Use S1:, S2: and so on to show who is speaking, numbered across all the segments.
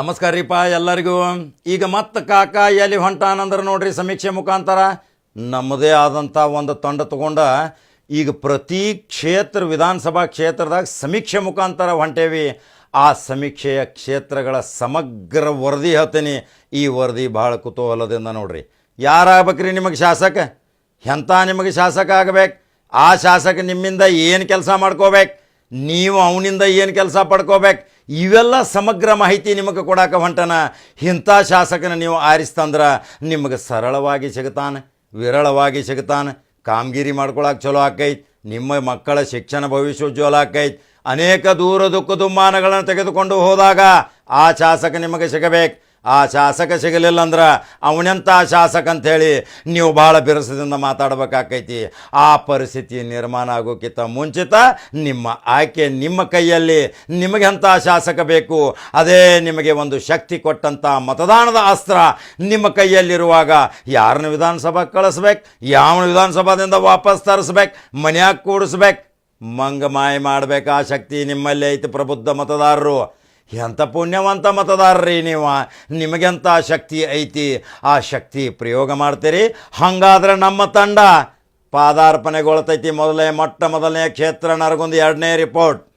S1: ನಮಸ್ಕಾರ ರೀಪ ಎಲ್ಲರಿಗೂ. ಈಗ ಮತ್ತೆ ಕಾಕ ಎಲ್ಲಿ ಹೊಂಟಾನಂದ್ರೆ ನೋಡ್ರಿ ಸಮೀಕ್ಷೆ ಮುಖಾಂತರ. ನಮ್ಮದೇ ಆದಂಥ ಒಂದು ತಂಡ ತಗೊಂಡ ಈಗ ಪ್ರತಿ ಕ್ಷೇತ್ರ ವಿಧಾನಸಭಾ ಕ್ಷೇತ್ರದಾಗ ಸಮೀಕ್ಷೆ ಮುಖಾಂತರ ಹೊಂಟೇವಿ. ಆ ಸಮೀಕ್ಷೆಯ ಕ್ಷೇತ್ರಗಳ ಸಮಗ್ರ ವರದಿ ಹೇಳ್ತೀನಿ. ಈ ವರದಿ ಭಾಳ ಕುತೂಹಲದಿಂದ ನೋಡ್ರಿ. ಯಾರಾಗ್ಬೇಕ್ರಿ ನಿಮಗೆ ಶಾಸಕ? ಎಂಥ ನಿಮಗೆ ಶಾಸಕ ಆಗಬೇಕು? ಆ ಶಾಸಕ ನಿಮ್ಮಿಂದ ಏನು ಕೆಲಸ ಮಾಡ್ಕೋಬೇಕು? ನೀವು ಅವನಿಂದ ಏನು ಕೆಲಸ ಪಡ್ಕೋಬೇಕು? ಇವೆಲ್ಲ ಸಮಗ್ರ ಮಾಹಿತಿ ನಿಮಗೆ ಕೊಡಾಕ ಹೊಂಟನ, ಇಂಥ ಶಾಸಕನ ನೀವು ಆರಿಸ್ತಂದ್ರೆ ನಿಮಗೆ ಸರಳವಾಗಿ ಸಿಗ್ತಾನೆ, ವಿರಳವಾಗಿ ಸಿಗ್ತಾನೆ, ಕಾಮಗಿರಿ ಮಾಡ್ಕೊಳಕ್ಕೆ ಚಲೋ ಆಕೈತಿ, ನಿಮ್ಮ ಮಕ್ಕಳ ಶಿಕ್ಷಣ ಭವಿಷ್ಯ ಉಜ್ವಲ ಆಕೈತಿ. ಅನೇಕ ದೂರ ದುಃಖ ದುಮ್ಮಾನಗಳನ್ನು ತೆಗೆದುಕೊಂಡು ಹೋದಾಗ ಆ ಶಾಸಕ ನಿಮಗೆ ಸಿಗಬೇಕು. ಆ ಶಾಸಕ ಸಿಗಲಿಲ್ಲ ಅಂದ್ರೆ ಅವನೆಂಥ ಶಾಸಕ ಅಂಥೇಳಿ ನೀವು ಭಾಳ ಬಿರುಸದಿಂದ ಮಾತಾಡಬೇಕಾಕೈತಿ. ಆ ಪರಿಸ್ಥಿತಿ ನಿರ್ಮಾಣ ಆಗೋಕ್ಕಿಂತ ಮುಂಚಿತ ನಿಮ್ಮ ಆಯ್ಕೆ ನಿಮ್ಮ ಕೈಯಲ್ಲಿ ನಿಮಗೆಂಥ ಶಾಸಕ ಬೇಕು, ಅದೇ ನಿಮಗೆ ಒಂದು ಶಕ್ತಿ ಕೊಟ್ಟಂಥ ಮತದಾನದ ಅಸ್ತ್ರ ನಿಮ್ಮ ಕೈಯಲ್ಲಿರುವಾಗ ಯಾರನ್ನ ವಿಧಾನಸಭಾ ಕಳಿಸ್ಬೇಕು ಯಾವ ವಿಧಾನಸಭಾದಿಂದ ವಾಪಸ್ ತರಿಸ್ಬೇಕು, ಮನ್ಯಾಗ ಕೂಡಿಸ್ಬೇಕು, ಮಂಗ ಮಾಡಬೇಕು ಮಾಡ್ಬೇಕು ಆ ಶಕ್ತಿ ನಿಮ್ಮಲ್ಲಿ ಐತಿ ಪ್ರಬುದ್ಧ ಮತದಾರರು. ಎಂಥ ಪುಣ್ಯವಂತ ಮತದಾರರಿ ನೀವು? ನಿಮಗೆಂಥ ಶಕ್ತಿ ಐತಿ? ಆ ಶಕ್ತಿ ಪ್ರಯೋಗ ಮಾಡ್ತೀರಿ? ಹಾಗಾದ್ರೆ ನಮ್ಮ ತಂಡ ಪಾದಾರ್ಪಣೆಗೊಳ್ತೈತಿ ಮೊದಲೇ, ಮೊಟ್ಟ ಮೊದಲನೇ ಕ್ಷೇತ್ರ ನರಗುಂದ ಎರಡನೇ ರಿಪೋರ್ಟ್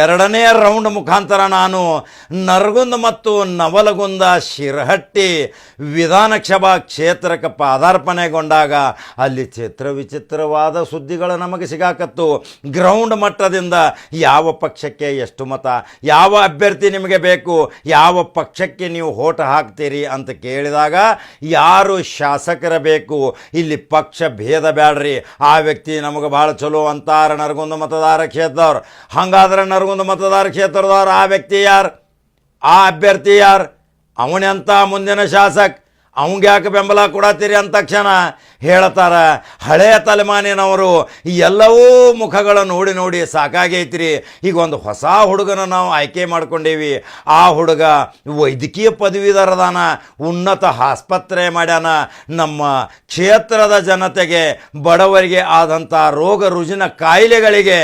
S1: ಎರಡನೇ ರೌಂಡ್ ಮುಖಾಂತರ ನಾನು ನರಗುಂದ ಮತ್ತು ನವಲಗುಂದ ಶಿರಹಟ್ಟಿ ವಿಧಾನಸಭಾ ಕ್ಷೇತ್ರಕ್ಕೆ ಪಾದಾರ್ಪಣೆಗೊಂಡಾಗ ಅಲ್ಲಿ ಚಿತ್ರ ವಿಚಿತ್ರವಾದ ಸುದ್ದಿಗಳು ನಮಗೆ ಸಿಗಾಕತ್ತು. ಗ್ರೌಂಡ್ ಮಟ್ಟದಿಂದ ಯಾವ ಪಕ್ಷಕ್ಕೆ ಎಷ್ಟು ಮತ, ಯಾವ ಅಭ್ಯರ್ಥಿ ನಿಮಗೆ ಬೇಕು, ಯಾವ ಪಕ್ಷಕ್ಕೆ ನೀವು ಓಟ್ ಹಾಕ್ತೀರಿ ಅಂತ ಕೇಳಿದಾಗ ಯಾರು ಶಾಸಕರ ಬೇಕು ಇಲ್ಲಿ ಪಕ್ಷ ಭೇದ ಬ್ಯಾಡ್ರಿ, ಆ ವ್ಯಕ್ತಿ ನಮಗೆ ಭಾಳ ಚಲೋ ಅಂತಾರ ನರಗುಂದ ಮತದಾರ ಕ್ಷೇತ್ರದವ್ರು. ಹಂಗಾದ್ರೆ ನರಗುಂದ ಮತದಾರ ಕ್ಷೇತ್ರದವ್ರು ಆ ವ್ಯಕ್ತಿ ಯಾರು? ಆ ಅಭ್ಯರ್ಥಿ ಯಾರು? ಅವನೆಂತ ಮುಂದಿನ ಶಾಸಕ? ಅವಂಗೆ ಯಾಕೆ ಬೆಂಬಲ ಕೊಡತ್ತೀರಿ ಅಂದ ತಕ್ಷಣ ಹೇಳ್ತಾರ ಹಳೆಯ ತಲೆಮಾನಿನವರು ಎಲ್ಲವೂ ಮುಖಗಳ ನೋಡಿ ನೋಡಿ ಸಾಕಾಗೈತ್ರಿ ಈಗ ಒಂದು ಹೊಸ ಹುಡುಗನ ನಾವು ಆಯ್ಕೆ ಮಾಡ್ಕೊಂಡೇವಿ. ಆ ಹುಡುಗ ವೈದ್ಯಕೀಯ ಪದವೀಧರದಾನ, ಉನ್ನತ ಆಸ್ಪತ್ರೆ ಮಾಡ್ಯಾನ. ನಮ್ಮ ಕ್ಷೇತ್ರದ ಜನತೆಗೆ, ಬಡವರಿಗೆ ಆದಂಥ ರೋಗ ರುಜಿನ ಕಾಯಿಲೆಗಳಿಗೆ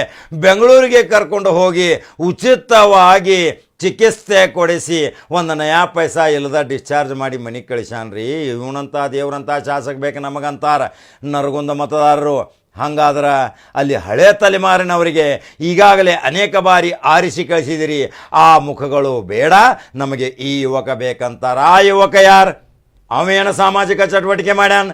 S1: ಬೆಂಗಳೂರಿಗೆ ಕರ್ಕೊಂಡು ಹೋಗಿ ಉಚಿತವಾಗಿ ಚಿಕಿತ್ಸೆ ಕೊಡಿಸಿ ಒಂದು ನಯಾ ಪೈಸ ಇಲ್ಲದ ಡಿಸ್ಚಾರ್ಜ್ ಮಾಡಿ ಮನೆಗೆ ಕಳಿಸ್ಯಾನ್ರಿ ಇವನಂತ ದೇವ್ರಂತ ಶಾಸಕ ಬೇಕು ನಮಗಂತಾರ. ನರಗುಂದ ಮತದಾರರು, ಹಂಗಾದ್ರೆ ಅಲ್ಲಿ ಹಳೆ ತಲೆಮಾರಿನವರಿಗೆ ಈಗಾಗಲೇ ಅನೇಕ ಬಾರಿ ಆರಿಸಿ ಕಳಿಸಿದಿರಿ. ಆ ಮುಖಗಳು ಬೇಡ, ನಮಗೆ ಈ ಯುವಕ ಬೇಕಂತಾರ. ಆ ಯುವಕ ಯಾರು? ಅವೇನು ಸಾಮಾಜಿಕ ಚಟುವಟಿಕೆ ಮಾಡ್ಯಾನ?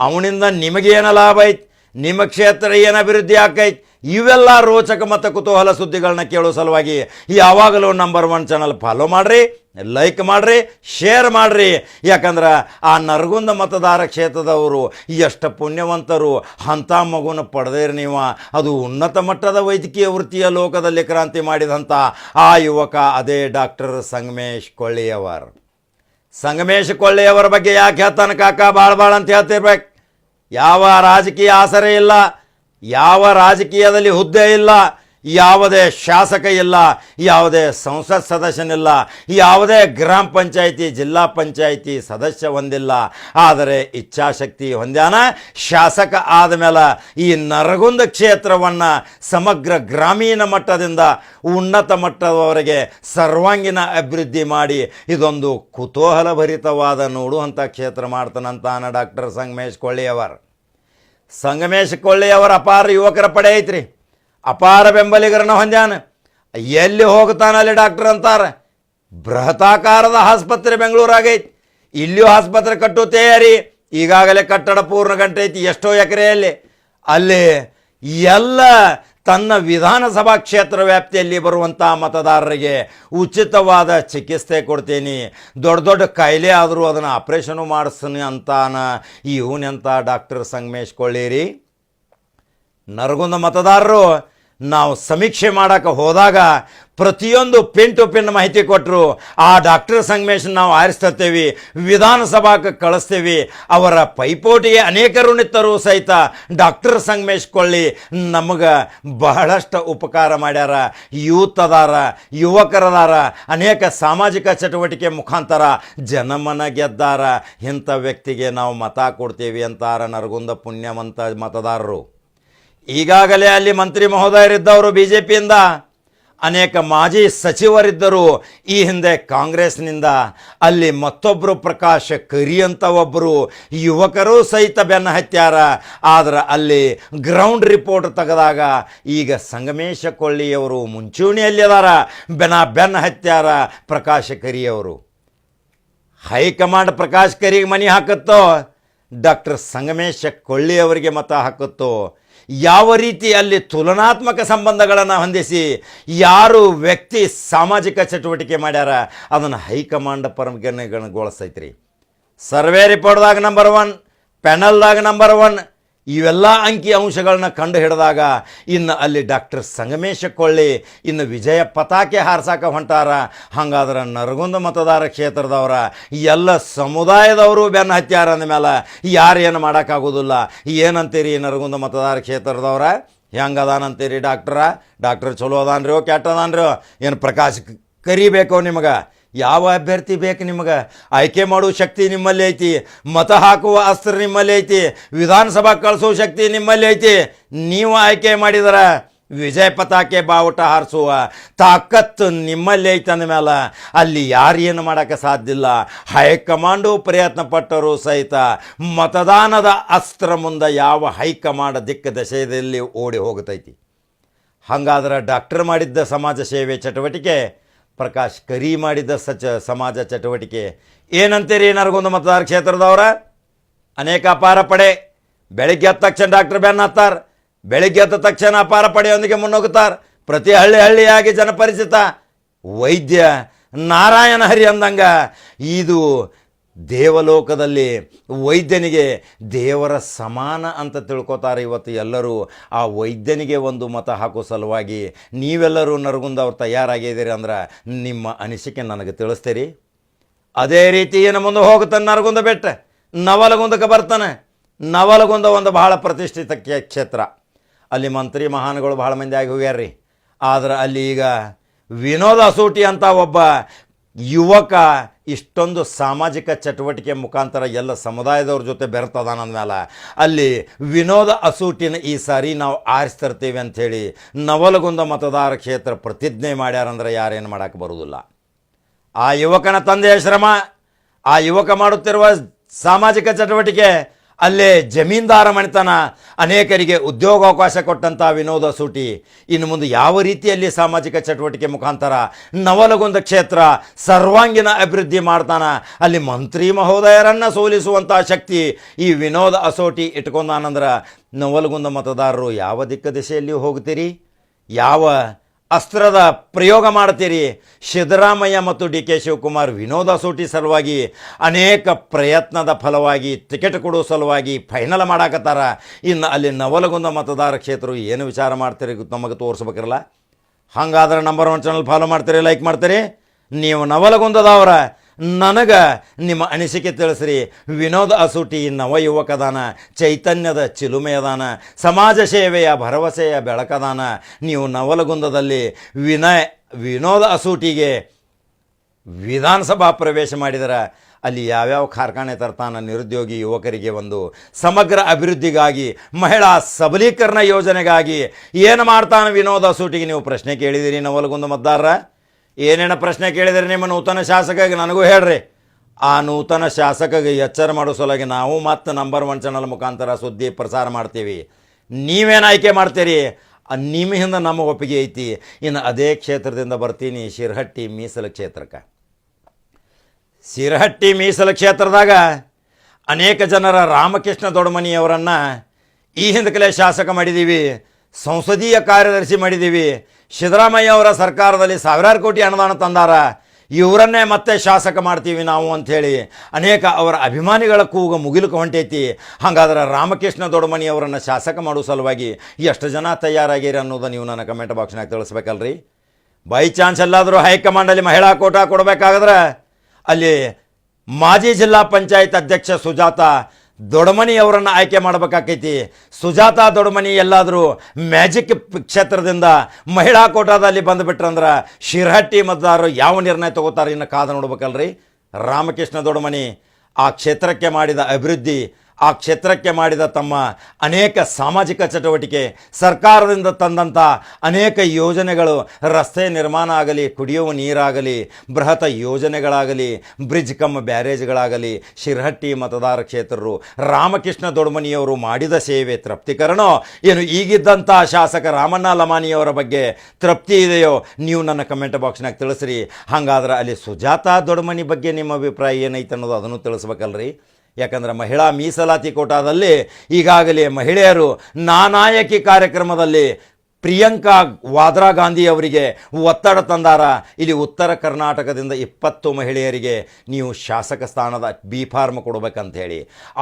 S1: ಅವನಿಂದ ನಿಮಗೇನು ಲಾಭ ಐತಿ ನಿಮ್ಮ ಕ್ಷೇತ್ರ ಏನು ಅಭಿವೃದ್ಧಿ ಆಕೈತಿ? ಇವೆಲ್ಲ ರೋಚಕ ಮತ್ತು ಕುತೂಹಲ ಸುದ್ದಿಗಳನ್ನ ಕೇಳೋ ಸಲುವಾಗಿ ಯಾವಾಗಲೂ ನಂಬರ್ ಒನ್ ಚಾನಲ್ ಫಾಲೋ ಮಾಡಿರಿ ಲೈಕ್ ಮಾಡಿರಿ ಶೇರ್ ಮಾಡಿರಿ. ಯಾಕಂದ್ರೆ ಆ ನರಗುಂದ ಮತದಾರ ಕ್ಷೇತ್ರದವರು ಎಷ್ಟು ಪುಣ್ಯವಂತರು, ಅಂಥ ಮಗುನ ಪಡೆದೇರಿ ನೀವು. ಅದು ಉನ್ನತ ಮಟ್ಟದ ವೈದ್ಯಕೀಯ ವೃತ್ತಿಯ ಲೋಕದಲ್ಲಿ ಕ್ರಾಂತಿ ಮಾಡಿದಂಥ ಆ ಯುವಕ ಅದೇ ಡಾಕ್ಟರ್ ಸಂಗಮೇಶ್ ಕೊಳ್ಳಿಯವರ್. ಸಂಗಮೇಶ್ ಕೊಳ್ಳಿಯವರ ಬಗ್ಗೆ ಯಾಕೆ ಹೇಳ್ತಾನೆ ಕಾಕ? ಭಾಳ ಭಾಳ ಅಂತ ಹೇಳ್ತಿರ್ಬೇಕು. ಯಾವ ರಾಜಕೀಯ ಆಸರೆ ಇಲ್ಲ. ಯಾವ ರಾಜಕೀಯದಲ್ಲಿ ಹುದ್ದೆ ಇಲ್ಲ, ಯಾವುದೇ ಶಾಸಕ ಇಲ್ಲ, ಯಾವುದೇ ಸಂಸತ್ ಸದಸ್ಯನಿಲ್ಲ, ಯಾವುದೇ ಗ್ರಾಮ ಪಂಚಾಯಿತಿ, ಜಿಲ್ಲಾ ಪಂಚಾಯಿತಿ ಸದಸ್ಯ ಹೊಂದಿಲ್ಲ ಆದರೆ ಇಚ್ಛಾಶಕ್ತಿ ಹೊಂದ್ಯಾನ. ಶಾಸಕ ಆದಮೇಲೆ ಈ ನರಗುಂದ ಕ್ಷೇತ್ರವನ್ನು ಸಮಗ್ರ ಗ್ರಾಮೀಣ ಮಟ್ಟದಿಂದ ಉನ್ನತ ಮಟ್ಟದವರೆಗೆ ಸರ್ವಾಂಗೀಣ ಅಭಿವೃದ್ಧಿ ಮಾಡಿ ಇದೊಂದು ಕುತೂಹಲಭರಿತವಾದ ನೋಡುವಂಥ ಕ್ಷೇತ್ರ ಮಾಡ್ತಾನಂತಾನ ಡಾಕ್ಟರ್ ಸಂಗಮೇಶ್ ಕೊಳ್ಳಿಯವರ್. ಸಂಗಮೇಶ್ ಕೊಳ್ಳಿಯವರ ಅಪಾರ ಯುವಕರ ಪಡೆ ಐತ್ರಿ. ಅಪಾರ ಬೆಂಬಲಿಗರನ್ನ ಹೊಂದ್ಯಾನ. ಎಲ್ಲಿ ಹೋಗ್ತಾನ ಅಲ್ಲಿ ಡಾಕ್ಟರ್ ಅಂತಾರೆ. ಬೃಹತಾಕಾರದ ಆಸ್ಪತ್ರೆ ಬೆಂಗಳೂರಾಗೈತಿ. ಇಲ್ಲಿಯೂ ಆಸ್ಪತ್ರೆ ಕಟ್ಟೋ ತಯಾರಿ ಈಗಾಗಲೇ ಕಟ್ಟಡ ಪೂರ್ಣ ಗಂಟೆ ಐತಿ ಎಷ್ಟೋ ಎಕರೆಯಲ್ಲಿ. ಅಲ್ಲಿ ಎಲ್ಲ ತನ್ನ ವಿಧಾನಸಭಾ ಕ್ಷೇತ್ರ ವ್ಯಾಪ್ತಿಯಲ್ಲಿ ಬರುವಂಥ ಮತದಾರರಿಗೆ ಉಚಿತವಾದ ಚಿಕಿತ್ಸೆ ಕೊಡ್ತೀನಿ. ದೊಡ್ಡ ದೊಡ್ಡ ಕಾಯಿಲೆ ಆದರೂ ಅದನ್ನು ಆಪ್ರೇಷನು ಮಾಡಿಸ್ತೀನಿ ಅಂತಾನ ಇವನೆಂತ ಡಾಕ್ಟರ್ ಸಂಗಮೇಶ್ ಕೊಳ್ಳಿರಿ. ನರಗುಂದ ಮತದಾರರು ನಾವು ಸಮೀಕ್ಷೆ ಮಾಡೋಕೆ ಹೋದಾಗ ಪ್ರತಿಯೊಂದು ಪಿನ್ ಟು ಪಿನ್ ಮಾಹಿತಿ ಕೊಟ್ಟರು. ಆ ಡಾಕ್ಟರ್ ಸಂಗಮೇಶ್ ನಾವು ಆರಿಸ್ತೇವೆ, ವಿಧಾನಸಭಾಕ್ಕೆ ಕಳಿಸ್ತೇವೆ. ಅವರ ಪೈಪೋಟಿಗೆ ಅನೇಕರು ನಿತ್ತರು ಸಹಿತ ಡಾಕ್ಟರ್ ಸಂಗಮೇಶ್ ಕೊಳ್ಳಿ ನಮಗೆ ಬಹಳಷ್ಟು ಉಪಕಾರ ಮಾಡ್ಯಾರ. ಯೂತ್ ಅದಾರ ಯುವಕರದಾರ, ಅನೇಕ ಸಾಮಾಜಿಕ ಚಟುವಟಿಕೆ ಮುಖಾಂತರ ಜನಮನ ಗೆದ್ದಾರ. ಇಂಥ ವ್ಯಕ್ತಿಗೆ ನಾವು ಮತ ಕೊಡ್ತೀವಿ ಅಂತಾರ ನರಗುಂದ ಪುಣ್ಯವಂತ ಮತದಾರರು. ಈಗಾಗಲೇ ಅಲ್ಲಿ ಮಂತ್ರಿ ಮಹೋದಯರಿದ್ದವರು ಬಿ ಜೆ ಪಿಯಿಂದ ಅನೇಕ ಮಾಜಿ ಸಚಿವರಿದ್ದರು. ಈ ಹಿಂದೆ ಕಾಂಗ್ರೆಸ್ನಿಂದ ಅಲ್ಲಿ ಮತ್ತೊಬ್ಬರು ಪ್ರಕಾಶ್ ಕರಿ ಅಂತ ಒಬ್ಬರು ಯುವಕರು ಸಹಿತ ಬೆನ್ನ ಹತ್ಯಾರ. ಆದರೆ ಅಲ್ಲಿ ಗ್ರೌಂಡ್ ರಿಪೋರ್ಟ್ ತೆಗೆದಾಗ ಈಗ ಸಂಗಮೇಶ ಕೊಳ್ಳಿಯವರು ಮುಂಚೂಣಿಯಲ್ಲಿ ಅದಾರ ಬೆನ ಬೆನ್ನ ಹತ್ಯಾರ ಪ್ರಕಾಶ್ ಕರಿಯವರು. ಹೈಕಮಾಂಡ್ ಪ್ರಕಾಶ್ ಕರಿಗೆ ಮನಿ ಹಾಕುತ್ತೋ, ಡಾಕ್ಟರ್ ಸಂಗಮೇಶ ಕೊಳ್ಳಿಯವರಿಗೆ ಮತ ಹಾಕುತ್ತೋ ಯಾವ ರೀತಿ ಅಲ್ಲಿ ತುಲನಾತ್ಮಕ ಸಂಬಂಧಗಳನ್ನು ಹೊಂದಿಸಿ ಯಾರು ವ್ಯಕ್ತಿ ಸಾಮಾಜಿಕ ಚಟುವಟಿಕೆ ಮಾಡ್ಯಾರ, ಅದನ್ನು ಹೈಕಮಾಂಡ್ ಪರಮಗಣಗೊಳಿಸ್ತೈತ್ರಿ ಸರ್ವೆ ರಿಪೋರ್ಟ್ದಾಗ ನಂಬರ್ ಒನ್ ಪ್ಯಾನಲ್ದಾಗ ನಂಬರ್ ಒನ್ ಇವೆಲ್ಲ ಅಂಕಿ ಅಂಶಗಳನ್ನ ಕಂಡು ಹಿಡಿದಾಗ ಇನ್ನು ಅಲ್ಲಿ ಡಾಕ್ಟರ್ ಸಂಗಮೇಶ ಕೊಳ್ಳಿ, ಇನ್ನು ವಿಜಯ ಪತಾಕೆ ಹಾರ್ಸಾಕ ಹೊಂಟಾರ. ಹಂಗಾದ್ರೆ ನರಗುಂದ ಮತದಾರ ಕ್ಷೇತ್ರದವರ ಎಲ್ಲ ಸಮುದಾಯದವರು ಬೆನ್ನ ಹತ್ಯಾರ ಅಂದಮೇಲೆ ಯಾರು ಏನು ಮಾಡೋಕ್ಕಾಗೋದಿಲ್ಲ. ಏನಂತೀರಿ ನರಗುಂದ ಮತದಾರ ಕ್ಷೇತ್ರದವರ? ಹೆಂಗೆ ಅದಾನಂತೀರಿ ಡಾಕ್ಟ್ರ? ಡಾಕ್ಟ್ರ್ ಚಲೋ ಅದಾನ್ರಿ, ಕೆಟ್ಟ ಏನು ಪ್ರಕಾಶ್ ಕರಿಬೇಕೋ ನಿಮಗೆ? ಯಾವ ಅಭ್ಯರ್ಥಿ ಬೇಕು ನಿಮಗೆ? ಆಯ್ಕೆ ಮಾಡುವ ಶಕ್ತಿ ನಿಮ್ಮಲ್ಲಿ ಐತಿ. ಮತ ಹಾಕುವ ಅಸ್ತ್ರ ನಿಮ್ಮಲ್ಲಿ ಐತಿ. ವಿಧಾನಸಭಾ ಕಳಿಸುವ ಶಕ್ತಿ ನಿಮ್ಮಲ್ಲಿ ಐತಿ. ನೀವು ಆಯ್ಕೆ ಮಾಡಿದರ ವಿಜಯ ಪತಾಕೆ ಬಾವುಟ ಹಾರಿಸುವ ತಾಕತ್ತು ನಿಮ್ಮಲ್ಲಿ ಐತೆ ಅಂದಮೇಲೆ ಅಲ್ಲಿ ಯಾರೇನು ಮಾಡೋಕ್ಕೆ ಸಾಧ್ಯ ಇಲ್ಲ. ಹೈಕಮಾಂಡು ಪ್ರಯತ್ನ ಪಟ್ಟರು ಸಹಿತ ಮತದಾನದ ಅಸ್ತ್ರ ಮುಂದೆ ಯಾವ ಹೈಕಮಾಂಡ್ ದಿಕ್ಕ ದಶೆಯಲ್ಲಿ ಓಡಿ ಹೋಗುತ್ತೈತಿ ಹಾಗಾದ್ರೆ ಡಾಕ್ಟರ್ ಮಾಡಿದ್ದ ಸಮಾಜ ಸೇವೆ ಚಟುವಟಿಕೆ ಪ್ರಕಾಶ್ ಕರಿ ಮಾಡಿದ ಸಚ ಸಮಾಜ ಚಟುವಟಿಕೆ. ಏನಂತೀರಿ ನರಗೊಂದು ಮತದಾರ ಕ್ಷೇತ್ರದವರ? ಅನೇಕ ಅಪಾರ ಪಡೆ. ಬೆಳಿಗ್ಗೆ ಎದ್ದ ತಕ್ಷಣ ಡಾಕ್ಟರ್ ಬ್ಯಾನ್ ಹತ್ತಾರ ಬೆಳಿಗ್ಗೆ ಎದ್ದ ತಕ್ಷಣ ಅಪಾರ ಪಡೆಯೊಂದಿಗೆ ಮುನ್ನುಗ್ಗುತ್ತಾರ. ಪ್ರತಿ ಹಳ್ಳಿ ಹಳ್ಳಿಯಾಗಿ ಜನಪರಿಚಿತ ವೈದ್ಯ ನಾರಾಯಣ ಹರಿ ಅಂದಂಗ ಇದು ದೇವಲೋಕದಲ್ಲಿ ವೈದ್ಯನಿಗೆ ದೇವರ ಸಮಾನ ಅಂತ ತಿಳ್ಕೊತಾರೆ ಇವತ್ತು ಎಲ್ಲರೂ. ಆ ವೈದ್ಯನಿಗೆ ಒಂದು ಮತ ಹಾಕೋ ಸಲುವಾಗಿ ನೀವೆಲ್ಲರೂ ನರಗುಂದ ಅವ್ರು ತಯಾರಾಗಿದ್ದೀರಿ ಅಂದ್ರೆ ನಿಮ್ಮ ಅನಿಸಿಕೆ ನನಗೆ ತಿಳಿಸ್ತೀರಿ. ಅದೇ ರೀತಿ ಏನು ಮುಂದೆ ಹೋಗುತ್ತಾನೆ ನರಗುಂದ ಬೆಟ್ಟ. ನವಲಗುಂದಕ್ಕೆ ಬರ್ತಾನೆ. ನವಲಗುಂದ ಒಂದು ಬಹಳ ಪ್ರತಿಷ್ಠಿತ ಕ್ಷೇ- ಕ್ಷೇತ್ರ. ಅಲ್ಲಿ ಮಂತ್ರಿ ಮಹಾನ್ಗಳು ಭಾಳ ಮಂದಿ ಆಗಿ ಹೋಗ್ಯಾರ್ರಿ. ಆದ್ರೆ ಅಲ್ಲಿ ಈಗ ವಿನೋದ ಅಸೂಟಿ ಅಂತ ಒಬ್ಬ ಯುವಕ ಇಷ್ಟೊಂದು ಸಾಮಾಜಿಕ ಚಟುವಟಿಕೆ ಮುಖಾಂತರ ಎಲ್ಲ ಸಮುದಾಯದವ್ರ ಜೊತೆ ಬೆರ್ತದಾನಂದ್ಮೇಲೆ ಅಲ್ಲಿ ವಿನೋದ ಅಸೂಟಿನ ಈ ಸಾರಿ ನಾವು ಆರಿಸ್ತಿರ್ತೀವಿ ಅಂಥೇಳಿ ನವಲಗುಂದ ಮತದಾರ ಕ್ಷೇತ್ರ ಪ್ರತಿಜ್ಞೆ ಮಾಡ್ಯಾರಂದ್ರೆ ಯಾರೇನು ಮಾಡೋಕ್ಕೆ ಬರುವುದಿಲ್ಲ ಆ ಯುವಕನ ತಂದೆಯ ಶ್ರಮ, ಆ ಯುವಕ ಮಾಡುತ್ತಿರುವ ಸಾಮಾಜಿಕ ಚಟುವಟಿಕೆ ಅಲ್ಲೇ ಜಮೀನ್ದಾರ ಮಣಿತನ ಅನೇಕರಿಗೆ ಉದ್ಯೋಗಾವಕಾಶ ಕೊಟ್ಟಂಥ ವಿನೋದ ಸೂಟಿ. ಇನ್ನು ಮುಂದೆ ಯಾವ ರೀತಿಯಲ್ಲಿ ಸಾಮಾಜಿಕ ಚಟುವಟಿಕೆ ಮುಖಾಂತರ ನವಲಗುಂದ ಕ್ಷೇತ್ರ ಸರ್ವಾಂಗೀಣ ಅಭಿವೃದ್ಧಿ ಮಾಡ್ತಾನ, ಅಲ್ಲಿ ಮಂತ್ರಿ ಮಹೋದಯರನ್ನು ಸೋಲಿಸುವಂಥ ಶಕ್ತಿ ಈ ವಿನೋದ ಅಸೋಟಿ ಇಟ್ಕೊಂಡಾನಂದ್ರೆ ನವಲಗುಂದ ಮತದಾರರು ಯಾವ ದಿಕ್ಕ ದಿಶೆಯಲ್ಲಿ ಹೋಗ್ತೀರಿ ಯಾವ ಅಸ್ತ್ರದ ಪ್ರಯೋಗ ಮಾಡ್ತೀರಿ ಸಿದ್ದರಾಮಯ್ಯ ಮತ್ತು ಡಿ ಕೆ ಶಿವಕುಮಾರ್ ವಿನೋದ ಸೂಟಿ ಸಲುವಾಗಿ ಅನೇಕ ಪ್ರಯತ್ನದ ಫಲವಾಗಿ ಟಿಕೆಟ್ ಕೊಡೋ ಸಲುವಾಗಿ ಫೈನಲ್ ಮಾಡಾಕತ್ತಾರ. ಇನ್ನು ಅಲ್ಲಿ ನವಲಗುಂದ ಮತದಾರ ಕ್ಷೇತ್ರ ಏನು ವಿಚಾರ ಮಾಡ್ತೀರಿ ನಮಗೆ ತೋರಿಸ್ಬೇಕಿರಲ್ಲ? ಹಂಗಾದ್ರೆ ನಂಬರ್ ಒನ್ ಚಾನಲ್ ಫಾಲೋ ಮಾಡ್ತೀರಿ ಲೈಕ್ ಮಾಡ್ತೀರಿ? ನೀವು ನವಲಗುಂದದವರ ನನಗೆ ನಿಮ್ಮ ಅನಿಸಿಕೆ ತಿಳಿಸ್ರಿ. ವಿನೋದ ಅಸೂಟಿ ನವಯುವಕದಾನ ಚೈತನ್ಯದ ಚಿಲುಮೆಯದಾನ, ಸಮಾಜ ಸೇವೆಯ ಭರವಸೆಯ ಬೆಳಕದಾನ. ನೀವು ನವಲಗುಂದದಲ್ಲಿ ವಿನಯ್, ವಿನೋದ ಅಸೂಟಿಗೆ ವಿಧಾನಸಭಾ ಪ್ರವೇಶ ಮಾಡಿದರೆ, ಅಲ್ಲಿ ಯಾವ್ಯಾವ ಕಾರ್ಖಾನೆ ತರ್ತಾನ ನಿರುದ್ಯೋಗಿ ಯುವಕರಿಗೆ ಒಂದು ಸಮಗ್ರ ಅಭಿವೃದ್ಧಿಗಾಗಿ, ಮಹಿಳಾ ಸಬಲೀಕರಣ ಯೋಜನೆಗಾಗಿ ಏನು ಮಾಡ್ತಾನೆ ವಿನೋದ ಸೂಟಿಗೆ ನೀವು ಪ್ರಶ್ನೆ ಕೇಳಿದಿರಿ ನವಲಗುಂದ ಮತದಾರರ? ಏನೇನು ಪ್ರಶ್ನೆ ಕೇಳಿದರೆ ನಿಮ್ಮ ನೂತನ ಶಾಸಕಗೆ? ನನಗೂ ಹೇಳ್ರಿ. ಆ ನೂತನ ಶಾಸಕಗೆ ಎಚ್ಚರ ಮಾಡೋ ಸಲುವಾಗಿ ನಾವು ಮತ್ತೆ ನಂಬರ್ ಒನ್ ಚಾನಲ್ ಮುಖಾಂತರ ಸುದ್ದಿ ಪ್ರಸಾರ ಮಾಡ್ತೀವಿ. ನೀವೇನು ಆಯ್ಕೆ ಮಾಡ್ತೀರಿ? ನಿಮ್ಮ ಹಿಂದೆ ನಮ್ಮ ಒಪ್ಪಿಗೆ ಐತಿ. ಇನ್ನು ಅದೇ ಕ್ಷೇತ್ರದಿಂದ ಬರ್ತೀನಿ ಶಿರಹಟ್ಟಿ ಮೀಸಲು ಕ್ಷೇತ್ರಕ್ಕೆ. ಶಿರಹಟ್ಟಿ ಮೀಸಲು ಕ್ಷೇತ್ರದಾಗ ಅನೇಕ ಜನರ ರಾಮಕೃಷ್ಣ ದೊಡ್ಡಮನಿಯವರನ್ನು ಈ ಹಿಂದಕಲೇ ಶಾಸಕ ಮಾಡಿದ್ದೀವಿ ಸಂಸದೀಯ ಕಾರ್ಯದರ್ಶಿ ಮಾಡಿದ್ದೀವಿ. ಸಿದ್ದರಾಮಯ್ಯ ಅವರ ಸರ್ಕಾರದಲ್ಲಿ ಸಾವಿರಾರು ಕೋಟಿ ಅನುದಾನ ತಂದಾರ. ಇವರನ್ನೇ ಮತ್ತೆ ಶಾಸಕ ಮಾಡ್ತೀವಿ ನಾವು ಅಂಥೇಳಿ ಅನೇಕ ಅವರ ಅಭಿಮಾನಿಗಳ ಕೂಗ ಮುಗಿಲಕ್ಕೆ ಹೊಂಟೈತಿ. ಹಾಗಾದ್ರೆ ರಾಮಕೃಷ್ಣ ದೊಡ್ಡಮನಿ ಅವರನ್ನು ಶಾಸಕ ಮಾಡೋ ಸಲುವಾಗಿ ಎಷ್ಟು ಜನ ತಯಾರಾಗಿರಿ ಅನ್ನೋದು ನೀವು ನನ್ನ ಕಮೆಂಟ್ ಬಾಕ್ಸ್ನಾಗ ತಿಳಿಸ್ಬೇಕಲ್ರಿ? ಬೈ ಚಾನ್ಸ್ ಎಲ್ಲಾದರೂ ಹೈಕಮಾಂಡಲ್ಲಿ ಮಹಿಳಾ ಕೋಟಾ ಕೊಡಬೇಕಾದ್ರೆ ಅಲ್ಲಿ ಮಾಜಿ ಜಿಲ್ಲಾ ಪಂಚಾಯತ್ ಅಧ್ಯಕ್ಷ ಸುಜಾತ ದೊಡಮನಿ ಅವರನ್ನು ಆಯ್ಕೆ ಮಾಡಬೇಕಾಕೈತಿ. ಸುಜಾತ ದೊಡಮನಿ ಎಲ್ಲಾದರೂ ಮ್ಯಾಜಿಕ್ ಕ್ಷೇತ್ರದಿಂದ ಮಹಿಳಾ ಕೋಟಾದಲ್ಲಿ ಬಂದುಬಿಟ್ರಂದ್ರೆ ಶಿರಹಟ್ಟಿ ಮತದಾರರು ಯಾವ ನಿರ್ಣಯ ತಗೋತಾರೆ ಇನ್ನು ಕಾದ ನೋಡ್ಬೇಕಲ್ರಿ? ರಾಮಕೃಷ್ಣ ದೊಡಮನಿ ಆ ಕ್ಷೇತ್ರಕ್ಕೆ ಮಾಡಿದ ಅಭಿವೃದ್ಧಿ ಆ ಕ್ಷೇತ್ರಕ್ಕೆ ಮಾಡಿದ ತಮ್ಮ ಅನೇಕ ಸಾಮಾಜಿಕ ಚಟುವಟಿಕೆ, ಸರ್ಕಾರದಿಂದ ತಂದಂಥ ಅನೇಕ ಯೋಜನೆಗಳು, ರಸ್ತೆ ನಿರ್ಮಾಣ ಆಗಲಿ, ಕುಡಿಯುವ ನೀರಾಗಲಿ, ಬೃಹತ್ ಯೋಜನೆಗಳಾಗಲಿ, ಬ್ರಿಡ್ಜ್ ಕಮ್ ಬ್ಯಾರೇಜ್ಗಳಾಗಲಿ, ಶಿರಹಟ್ಟಿ ಮತದಾರ ಕ್ಷೇತ್ರರು, ರಾಮಕೃಷ್ಣ ದೊಡ್ಮನಿಯವರು ಮಾಡಿದ ಸೇವೆ ತೃಪ್ತಿಕರಣೋ? ಏನು ಈಗಿದ್ದಂಥ ಶಾಸಕ ರಾಮಣ್ಣ ಲಮಾನಿಯವರ ಬಗ್ಗೆ ತೃಪ್ತಿ ಇದೆಯೋ? ನೀವು ನನ್ನ ಕಮೆಂಟ್ ಬಾಕ್ಸ್ನಾಗ ತಿಳಿಸ್ರಿ. ಹಾಗಾದ್ರೆ ಅಲ್ಲಿ ಸುಜಾತಾ ದೊಡ್ಮನಿ ಬಗ್ಗೆ ನಿಮ್ಮ ಅಭಿಪ್ರಾಯ ಏನೈತೆ ಅನ್ನೋದು ಅದನ್ನು ತಿಳಿಸ್ಬೇಕಲ್ರಿ. ಯಾಕಂದ್ರೆ ಮಹಿಳಾ ಮೀಸಲಾತಿ ಕೋಟಾದಲ್ಲಿ ಈಗಾಗಲೇ ಮಹಿಳೆಯರು ನಾನಾಯಕಿ ಕಾರ್ಯಕ್ರಮದಲ್ಲಿ ಪ್ರಿಯಾಂಕಾ ವಾದ್ರಾ ಗಾಂಧಿ ಅವರಿಗೆ ಒತ್ತಡ ತಂದಾರ. ಇಲ್ಲಿ ಉತ್ತರ ಕರ್ನಾಟಕದಿಂದ ಇಪ್ಪತ್ತು ಮಹಿಳೆಯರಿಗೆ ನೀವು ಶಾಸಕ ಸ್ಥಾನದ ಬಿ ಫಾರ್ಮ್ ಕೊಡ್ಬೇಕಂತ ಹೇಳಿ.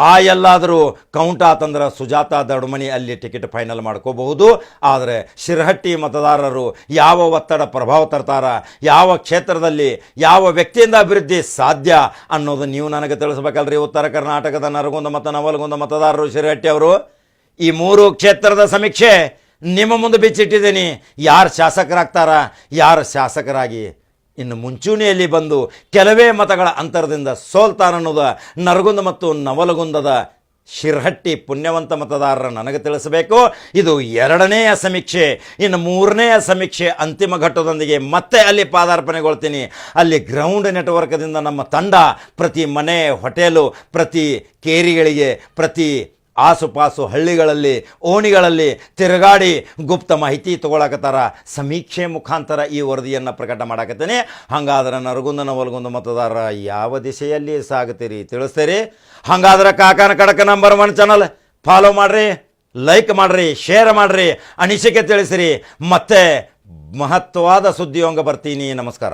S1: ಆ ಎಲ್ಲಾದರೂ ಕೌಂಟ್ ಆತಂದ್ರೆ ಸುಜಾತಾ ದಡ್ಮನಿ ಅಲ್ಲಿ ಟಿಕೆಟ್ ಫೈನಲ್ ಮಾಡ್ಕೋಬಹುದು. ಆದರೆ ಶಿರಹಟ್ಟಿ ಮತದಾರರು ಯಾವ ಒತ್ತಡ ಪ್ರಭಾವ ತರ್ತಾರ, ಯಾವ ಕ್ಷೇತ್ರದಲ್ಲಿ ಯಾವ ವ್ಯಕ್ತಿಯಿಂದ ಅಭಿವೃದ್ಧಿ ಸಾಧ್ಯ ಅನ್ನೋದು ನೀವು ನನಗೆ ತಿಳಿಸ್ಬೇಕಲ್ರಿ ಉತ್ತರ ಕರ್ನಾಟಕದ ನರಗುಂದ ಮತ್ತು ನವಲಗುಂದ ಮತದಾರರು ಶಿರಹಟ್ಟಿ ಅವರು. ಈ ಮೂರು ಕ್ಷೇತ್ರದ ಸಮೀಕ್ಷೆ ನಿಮ್ಮ ಮುಂದೆ ಬಿಚ್ಚಿಟ್ಟಿದ್ದೀನಿ. ಯಾರು ಶಾಸಕರಾಗ್ತಾರ? ಯಾರು ಶಾಸಕರಾಗಿ? ಇನ್ನು ಮುಂಚೂಣಿಯಲ್ಲಿ ಬಂದು ಕೆಲವೇ ಮತಗಳ ಅಂತರದಿಂದ ಸೋಲ್ತಾರನ್ನೋದು ನರಗುಂದ ಮತ್ತು ನವಲಗುಂದದ ಶಿರ್ಹಟ್ಟಿ ಪುಣ್ಯವಂತ ಮತದಾರರ ನನಗೆ ತಿಳಿಸಬೇಕು. ಇದು ಎರಡನೆಯ ಸಮೀಕ್ಷೆ. ಇನ್ನು ಮೂರನೆಯ ಸಮೀಕ್ಷೆ ಅಂತಿಮ ಘಟ್ಟದೊಂದಿಗೆ ಮತ್ತೆ ಅಲ್ಲಿ ಪಾದಾರ್ಪಣೆಗೊಳ್ತೀನಿ. ಅಲ್ಲಿ ಗ್ರೌಂಡ್ ನೆಟ್ವರ್ಕ್ದಿಂದ ನಮ್ಮ ತಂಡ ಪ್ರತಿ ಮನೆ ಹೋಟೆಲು ಪ್ರತಿ ಕೇರಿಗಳಿಗೆ, ಪ್ರತಿ ಆಸುಪಾಸು ಹಳ್ಳಿಗಳಲ್ಲಿ, ಓಣಿಗಳಲ್ಲಿ ತಿರುಗಾಡಿ ಗುಪ್ತ ಮಾಹಿತಿ ತಗೊಳಕತ್ತಾರ. ಸಮೀಕ್ಷೆ ಮುಖಾಂತರ ಈ ವರದಿಯನ್ನು ಪ್ರಕಟ ಮಾಡಕತ್ತೇನೆ. ಹಂಗಾದ್ರೆ ನರಗುಂದ ನವಲಗುಂದ ಮತದಾರ ಯಾವ ದಿಶೆಯಲ್ಲಿ ಸಾಗುತ್ತೀರಿ ತಿಳಿಸ್ತೀರಿ. ಹಂಗಾದ್ರೆ ಕಾಕನ ಕಡಕ ನಂಬರ್ ಒನ್ ಚಾನಲ್ ಫಾಲೋ ಮಾಡಿರಿ ಲೈಕ್ ಮಾಡ್ರಿ ಶೇರ್ ಮಾಡಿರಿ, ಅನಿಸಿಕೆ ತಿಳಿಸಿರಿ. ಮತ್ತೆ ಮಹತ್ವವಾದ ಸುದ್ದಿಯೊಂಗ ಬರ್ತೀನಿ. ನಮಸ್ಕಾರ.